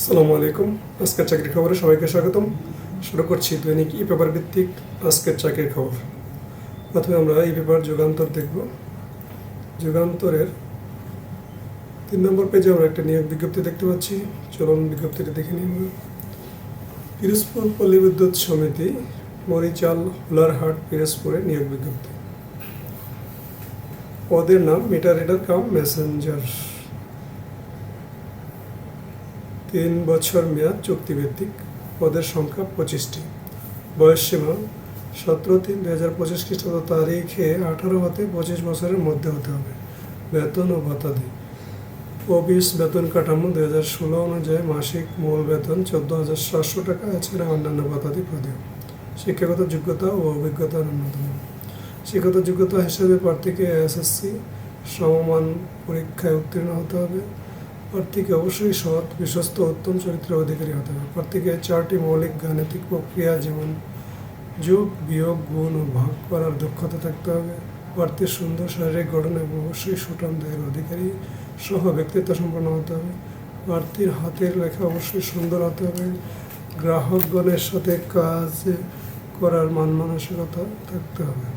আসসালামু আলাইকুম। আজকের চাকরির খবরে সবাইকে স্বাগতম। শুরু করছি দৈনিক ই পেপার ভিত্তিক আজকের চাকরির খবর। প্রথমে আমরা ই পেপার যুগান্তর দেখব। যুগান্তরের তিন নম্বর পেজে আমরা একটা নিয়োগ বিজ্ঞপ্তি দেখতে পাচ্ছি। চলুন বিজ্ঞপ্তিটি দেখে নিই পিরোজপুর পল্লী বিদ্যুৎ সমিতি, মরিচাল, হুলারহাট, পিরোজপুরে নিয়োগ বিজ্ঞপ্তি। পদের নাম মিটার রিডার কাম মেসেঞ্জার তিন বছর মেয়াদ চুক্তিভিত্তিক পদের সংখ্যা পঁচিশটি। বয়স সীমা সতেরো তিন দু হাজার পঁচিশ খ্রিস্টাব্দ তারিখে আঠারো হতে পঁচিশ বছরের মধ্যে হতে হবে। বেতন ও ভাতাদি। অফিস বেতন কাঠামো দু হাজার ষোলো অনুযায়ী মাসিক মূল বেতন চোদ্দ হাজার সাতশো টাকা, এছাড়া অন্যান্য ভাতাদি প্রদেয় শিক্ষাগত যোগ্যতা ও অভিজ্ঞতা ন্যূনতম শিক্ষাগত যোগ্যতা হিসেবে প্রার্থীকে এসএসসি সমমান পরীক্ষায় উত্তীর্ণ হতে হবে। প্রার্থীকে অবশ্যই সৎ, বিশ্বস্ত উত্তম চরিত্রের অধিকারী হতে হবে। প্রার্থীকে চারটি মৌলিক গাণিতিক প্রক্রিয়া যেমন যোগ, বিয়োগ, গুণ ও ভাগ করার দক্ষতা থাকতে হবে। প্রার্থীর সুন্দর শারীরিক গঠন এবং অবশ্যই সুঠাম দেহের অধিকারী সহ ব্যক্তিত্ব সম্পন্ন হতে হবে। প্রার্থীর হাতের লেখা অবশ্যই সুন্দর হতে হবে। গ্রাহকগণের সাথে কাজ করার মান মানসিকতা থাকতে হবে।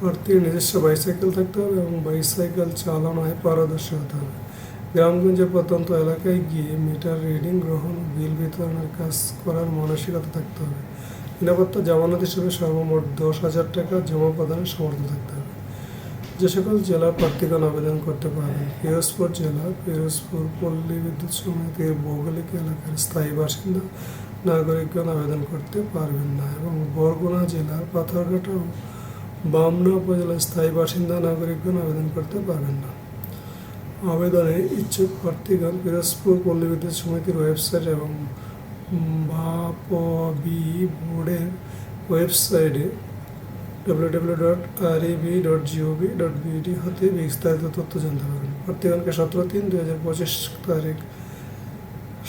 প্রার্থীর নিজস্ব বাইসাইকেল থাকতে হবে এবং বাইসাইকেল চালানোয় পারদর্শী হতে হবে। গ্রামগঞ্জের প্রত্যন্ত এলাকায় গিয়ে মিটার রিডিং, গ্রহণ, বিল বিতরণের কাজ করার মানসিকতা থাকতে হবে। নিরাপত্তা জামানত হিসেবে সর্বমোট দশ হাজার টাকা জমা প্রদানের সামর্থ্য থাকতে হবে। যে সকল জেলার প্রার্থীগণ আবেদন করতে পারবেন, পিরোজপুর জেলা, পিরোজপুর পল্লী বিদ্যুৎ সমিতির ভৌগোলিক এলাকার স্থায়ী বাসিন্দা, নাগরিকগণ আবেদন করতে পারবেন না এবং বরগুনা জেলার পাথরঘাটা বামনা উপজেলার স্থায়ী বাসিন্দা, নাগরিকগণ আবেদন করতে পারবেন না। আবেদনে ইচ্ছুক প্রার্থীগণ পিরোজপুর পল্লী বিদ্যুৎ সমিতির ওয়েবসাইট এবং বাপবি বোর্ডের ওয়েবসাইটে W W dot R B dot GOV dot BD হতে বিস্তারিত তথ্য জানতে পারবেন। প্রার্থীগণকে সতেরো তিন দু হাজার পঁচিশ তারিখ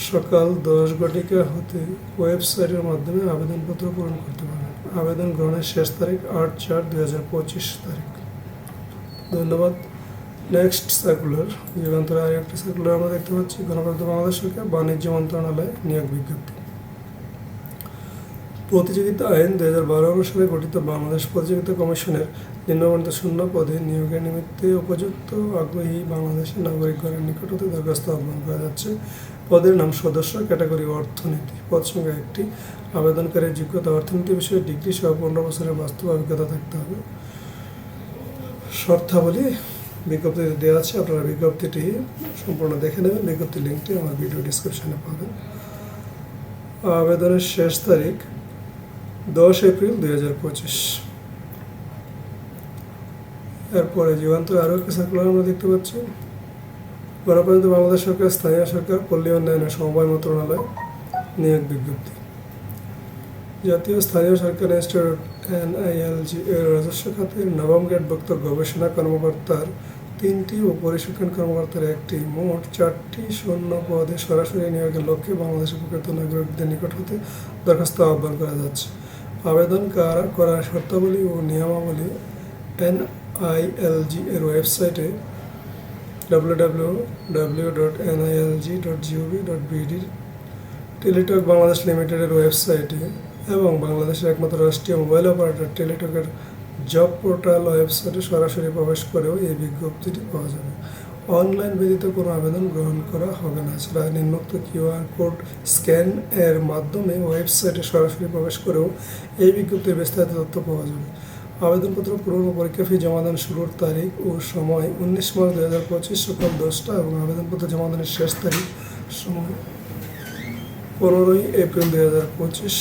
সকাল দশ ঘটিকা হতে ওয়েবসাইটের মাধ্যমে আবেদনপত্র পূরণ করতে পারবেন। আবেদন গ্রহণের শেষ তারিখ আট চার দু হাজার পঁচিশ তারিখ। ধন্যবাদ। নেক্সট সার্কুলার যুগান্তরে আর একটি সার্কুলার আমরা দেখতে পাচ্ছি গণপ্রাপ্ত বাংলাদেশ সরকার, বাণিজ্য মন্ত্রণালয়, নিয়োগ বিজ্ঞপ্তি। প্রতিযোগিতা আইন দু হাজার বারো অনুসারে গঠিত বাংলাদেশ প্রতিযোগিতা কমিশনের নিম্নবর্ণিত শূন্য পদে নিয়োগের নিমিত্তে উপযুক্ত আগ্রহী বাংলাদেশের নাগরিকগণের নিকট হতে দরখাস্ত আহ্বান করা যাচ্ছে। পদের নাম সদস্য, ক্যাটাগরি অর্থনীতি। পদ সংখ্যা একটি। আবেদনকারীর যোগ্যতা, অর্থনীতি বিষয়ে ডিগ্রি সহ পনেরো বছরের বাস্তব অভিজ্ঞতা থাকতে হবে। শর্তাবলী বিজ্ঞপ্তিতে দেওয়া আছে, আপনারা বিজ্ঞপ্তিটি সম্পূর্ণ দেখে নেবেন। বিজ্ঞপ্তির লিঙ্কটি আমার ভিডিও ডিসক্রিপশনে পাবেন। আবেদনের শেষ তারিখ দশ এপ্রিল দুই হাজার পঁচিশ। এরপরে যুগান্তর আরও একটি সার্কুলার আমরা দেখতে পাচ্ছি। গণপ্রজাতন্ত্রী বাংলাদেশ সরকার, স্থানীয় সরকার, পল্লী উন্নয়ন ও সমবায় মন্ত্রণালয় নিয়োগ বিজ্ঞপ্তি। জাতীয় স্থানীয় সরকার ইনস্টিটিউট এনআইএলজি এর রাজস্ব খাতের নবম গ্রেডভুক্ত গবেষণা কর্মকর্তার তিনটি ও পরিসংখ্যান কর্মকর্তার একটি। মোট চারটি শূন্য পদে সরাসরি নিয়োগের লক্ষ্যে বাংলাদেশের প্রকৃত নাগরিকদের নিকট হতে দরখাস্ত আহ্বান করা যাচ্ছে। আবেদন কারা করার শর্তাবলী ও নিয়মাবলী এনআইএলজি এর ওয়েবসাইটে W W dot NILG dot GOV BD Teletalk Bangladesh লিমিটেডের ওয়েবসাইটে এবং বাংলাদেশের একমাত্র রাষ্ট্রীয় মোবাইল অপারেটর টেলিটকের জব পোর্টাল ওয়েবসাইটে সরাসরি প্রবেশ করেও এই বিজ্ঞপ্তিটি পাওয়া যাবে। অনলাইন ব্যতীত কোনো আবেদন গ্রহণ করা হবে না। এছাড়া নিম্নোক্ত কিউআর কোড স্ক্যান এর মাধ্যমে ওয়েবসাইটে সরাসরি প্রবেশ করেও এই বিজ্ঞপ্তির বিস্তারিত তথ্য পাওয়া যাবে। আবেদনপত্র পূরণ পরীক্ষা ফি জমাদান শুরুর তারিখ ও সময় উনিশ মার্চ দু হাজার পঁচিশ সকাল দশটা এবং আবেদনপত্র জমাদানের শেষ তারিখ সময় পনেরোই এপ্রিল দু হাজার পঁচিশ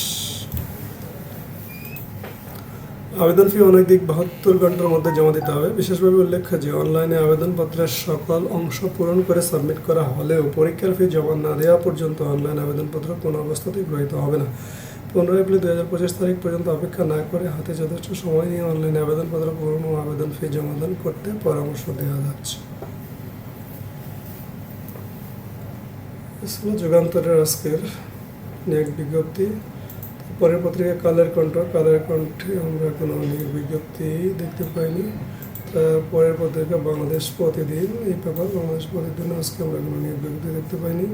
আবেদন ফি অনৈতিক বাহাত্তর ঘণ্টার মধ্যে জমা দিতে হবে। বিশেষভাবে উল্লেখ্য যে অনলাইনে আবেদনপত্রের সকল অংশ পূরণ করে সাবমিট করা হলেও পরীক্ষার ফি জমা না দেওয়া পর্যন্ত অনলাইন আবেদনপত্র কোনো অবস্থাতেই গৃহীত হবে না। পনেরোই এপ্রিল দু হাজার পঁচিশ তারিখ পর্যন্ত অপেক্ষা না করে হাতে যথেষ্ট সময় নিয়ে অনলাইনে আবেদনপত্র পূরণ ও আবেদন ফি জমাদান করতে পরামর্শ দেওয়া যাচ্ছে। যুগান্তরের আজকের নিয়োগ বিজ্ঞপ্তি। পরের পত্রিকা কালের কণ্ঠ। কালের কণ্ঠে আমরা কোনো বিজ্ঞপ্তি দেখতে পাইনি। তারপরের পত্রিকা বাংলাদেশ প্রতিদিন। এই পেপার বাংলাদেশ প্রতিদিন আজকে আমরা কোনো বিজ্ঞপ্তি দেখতে পাইনি।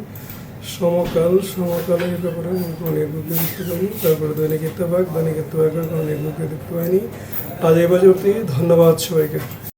সমকাল সমকালের ব্যাপারে অনেক বুকে দেখতে পাইনি। তারপরে দৈনিক ইত্তেফাক, দৈনিক ইত্তেফাকের অনেক বুকে দেখতে পাইনি। আজ এই বাজে ধন্যবাদ সবাইকে।